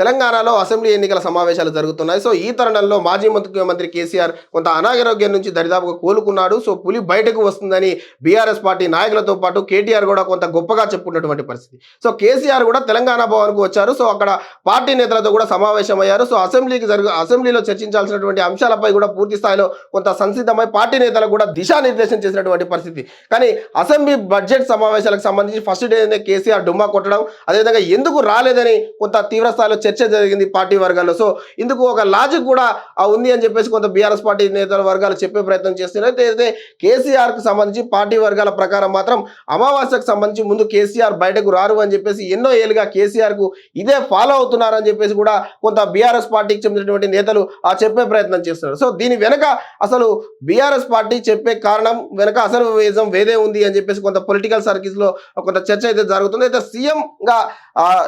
తెలంగాణలో అసెంబ్లీ ఎన్నికల సమావేశాలు జరుగుతున్నాయి. సో ఈ తరుణంలో మాజీ ముఖ్యమంత్రి కేసీఆర్ కొంత అనారోగ్యం నుంచి దరిదాపుగా కోలుకున్నాడు. సో పులి బయటకు వస్తుందని బీఆర్ఎస్ పార్టీ నాయకులతో పాటు కేటీఆర్ కూడా కొంత గొప్పగా చెప్పుకున్నటువంటి పరిస్థితి. సో కేసీఆర్ కూడా తెలంగాణ భవన్కు వచ్చారు. సో అక్కడ పార్టీ నేతలతో కూడా సమావేశమయ్యారు. సో అసెంబ్లీకి జరుగు అసెంబ్లీలో చర్చించాల్సినటువంటి అంశాలపై కూడా పూర్తి స్థాయిలో కొంత సంసిద్ధమై పార్టీ నేతలకు కూడా దిశానిర్దేశం చేసినటువంటి పరిస్థితి. కానీ అసెంబ్లీ బడ్జెట్ సమావేశాలకు సంబంధించి ఫస్ట్ డే కేసీఆర్ డుమ్మా కొట్టడం అదేవిధంగా ఎందుకు రాలేదని కొంత తీవ్ర స్థాయిలో చర్చ జరిగింది పార్టీ వర్గాల్లో. సో ఇందుకు ఒక లాజిక్ కూడా ఆ ఉంది అని చెప్పేసి కొంత బీఆర్ఎస్ పార్టీ నేతల వర్గాలు చెప్పే ప్రయత్నం చేస్తున్నారు. అయితే కేసీఆర్కు సంబంధించి పార్టీ వర్గాల ప్రకారం మాత్రం అమావాస్యకు సంబంధించి ముందు కేసీఆర్ బయటకు రారు అని చెప్పేసి ఎన్నో ఏళ్ళుగా కేసీఆర్కు ఇదే ఫాలో అవుతున్నారని చెప్పేసి కూడా కొంత బీఆర్ఎస్ పార్టీకి చెందినటువంటి నేతలు ఆ చెప్పే ప్రయత్నం చేస్తున్నారు. సో దీని వెనక అసలు బీఆర్ఎస్ పార్టీ చెప్పే కారణం వెనక అసలు వేజం వేదే ఉంది అని చెప్పేసి కొంత పొలిటికల్ సర్కిల్స్లో కొంత చర్చ అయితే జరుగుతుంది. అయితే సీఎంగా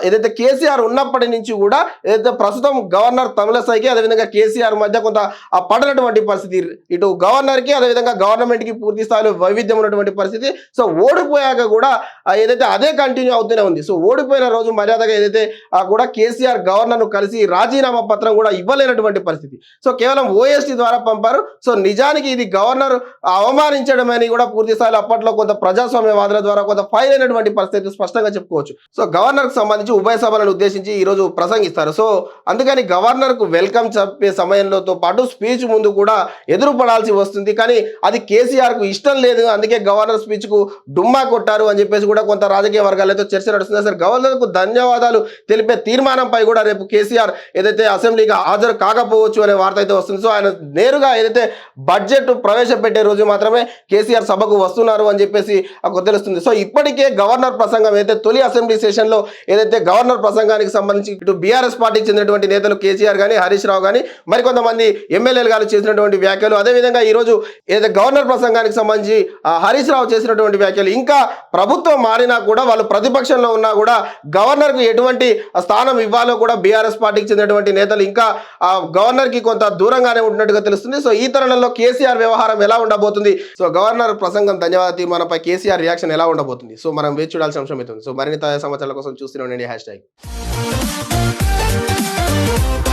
ఏదైతే కేసీఆర్ ఉన్నప్పటి నుంచి కూడా ఏదైతే ప్రస్తుతం గవర్నర్ తమిళసైకి అదేవిధంగా కేసీఆర్ మధ్య కొంత పడనటువంటి పరిస్థితి. ఇటు గవర్నర్కి అదేవిధంగా గవర్నమెంట్కి పూర్తి స్థాయిలో వైవిధ్యం ఉన్నటువంటి పరిస్థితి. సో ఓడిపోయాక కూడా ఏదైతే అదే కంటిన్యూ అవుతూనే ఉంది. సో ఓడిపోయిన రోజు మర్యాదగా ఏదైతే కూడా కేసీఆర్ గవర్నర్ను కలిసి రాజీనామా పత్రం కూడా ఇవ్వలేనటువంటి పరిస్థితి. సో కేవలం ఓఎస్టీ ద్వారా పంపారు. సో నిజానికి ఇది గవర్నర్ అవమానించడమని కూడా పూర్తి స్థాయిలో అప్పట్లో కొంత ప్రజాస్వామ్యవాదుల ద్వారా కొంత ఫైల్ అయినటువంటి పరిస్థితి స్పష్టంగా చెప్పుకోవచ్చు. సో గవర్నర్కు సంబంధించి ఉభయ సభలను ఉద్దేశించి ఈ రోజు ప్రసంగిస్తారు. సో అందుకని గవర్నర్కు వెల్కమ్ చెప్పే సమయంలోతో పాటు స్పీచ్ ముందు కూడా ఎదురుపడాల్సి వస్తుంది. కానీ అది కేసీఆర్కు ఇష్టం లేదు. అందుకే గవర్నర్ స్పీచ్కు డుమ్మా కొట్టారు అని చెప్పేసి కూడా కొంత రాజకీయ వర్గాలతో చర్చ నడుస్తుంది. సార్ గవర్నర్కు ధన్యవాదాలు తెలిపే తీర్మానంపై కూడా రేపు కేసీఆర్ ఏదైతే అసెంబ్లీకి హాజరు కాకపోవచ్చు అనే వార్త అయితే వస్తుంది. సో ఆయన నేరుగా ఏదైతే బడ్జెట్ ప్రవేశపెట్టే రోజు మాత్రమే కేసీఆర్ సభకు వస్తున్నారు అని చెప్పేసి తెలుస్తుంది. సో ఇప్పటికే గవర్నర్ ప్రసంగం అయితే తొలి అసెంబ్లీ సెషన్లో ఏదైతే గవర్నర్ ప్రసంగానికి సంబంధించి ఇటు బీఆర్ఎస్ పార్టీకి చెందినటువంటి నేతలు కేసీఆర్ కానీ హరీష్ రావు కానీ మరికొంతమంది ఎమ్మెల్యేలు గారు చేసినటువంటి వ్యాఖ్యలు. అదేవిధంగా ఈరోజు ఏదైతే గవర్నర్ ప్రసంగానికి సంబంధించి ఆ, హరీష్ రావు చేసినటువంటి వ్యాఖ్యలు ఇంకా ప్రభుత్వం మారినా కూడా వాళ్ళు ప్రతిపక్షంలో ఉన్నా కూడా గవర్నర్కు ఎటువంటి స్థానం ఇవ్వాలో కూడా బీఆర్ఎస్ పార్టీకి చెందినటువంటి నేతలు ఇంకా ఆ కొంత దూరంగానే ఉంటున్నట్టుగా తెలుస్తుంది. సో ఈ తరుణంలో కేసీఆర్ వ్యవహారం ఎలా ఉండబోతుంది? సో గవర్నర్ ప్రసంగం ధన్యవాద తీర్మానంపై కేసీఆర్ రియాక్షన్ ఎలా ఉండబోతుంది? సో మనం వేచి చూడాల్సిన అంశం అవుతుంది సో మరిన్ని తాజా సమాచారాల కోసం చూస్తూనే ఉండండి. Hash tag. Thank you.